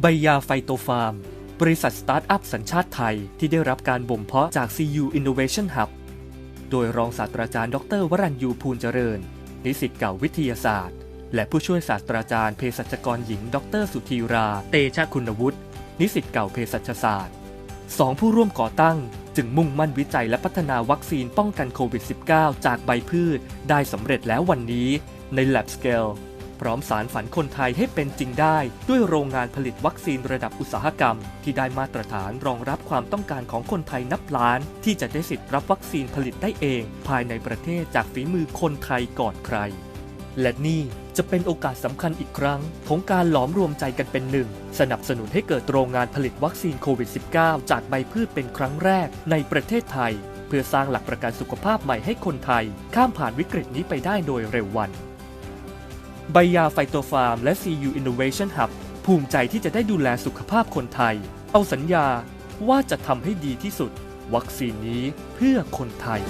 ใบยาไฟโตฟาร์ม บริษัทสตาร์ทอัพสัญชาติไทยที่ได้รับการบ่มเพาะจาก CU Innovation Hub โดยรองศาสตราจารย์ ดร วรัญยูภูลเจริญ นิสิตเก่าวิทยาศาสตร์ และผู้ช่วยศาสตราจารย์เภสัชกรหญิง ดร สุธีรา เตชะคุณวุฒิ นิสิตเก่าเภสัชศาสตร์สองผู้ร่วมก่อตั้ง จึงมุ่งมั่นวิจัยและพัฒนาวัคซีนป้องกันโควิด -19 จากใบพืช ได้สำเร็จแล้ววันนี้ใน Lab Scale ร้อมสารฝันคนไทยให้เป็นจริงได้ ด้วยโรงงานผลิตวัคซีนระดับอุตสาหกรรม ที่ได้มาตรฐานรองรับความต้องการของคนไทยนับล้าน ที่จะได้สิทธิ์รับวัคซีนผลิตได้เอง ภายในประเทศจากฝีมือคนไทยก่อนใคร และนี่จะเป็นโอกาสสำคัญอีกครั้ง ของการหลอมรวมใจกันเป็นหนึ่ง สนับสนุนให้เกิดโรงงานผลิตวัคซีนโควิด -19 จากใบพืชเป็นครั้งแรกในประเทศไทย เพื่อสร้างหลักประกันสุขภาพใหม่ให้คนไทย ข้ามผ่านวิกฤตนี้ไปได้โดยเร็ววัน ใบยาไฟโตฟาร์ม และ CU Innovation Hub ภูมิใจที่จะได้ดูแลสุขภาพคนไทย เอาสัญญาว่าจะทำให้ดีที่สุด วัคซีนนี้เพื่อคนไทย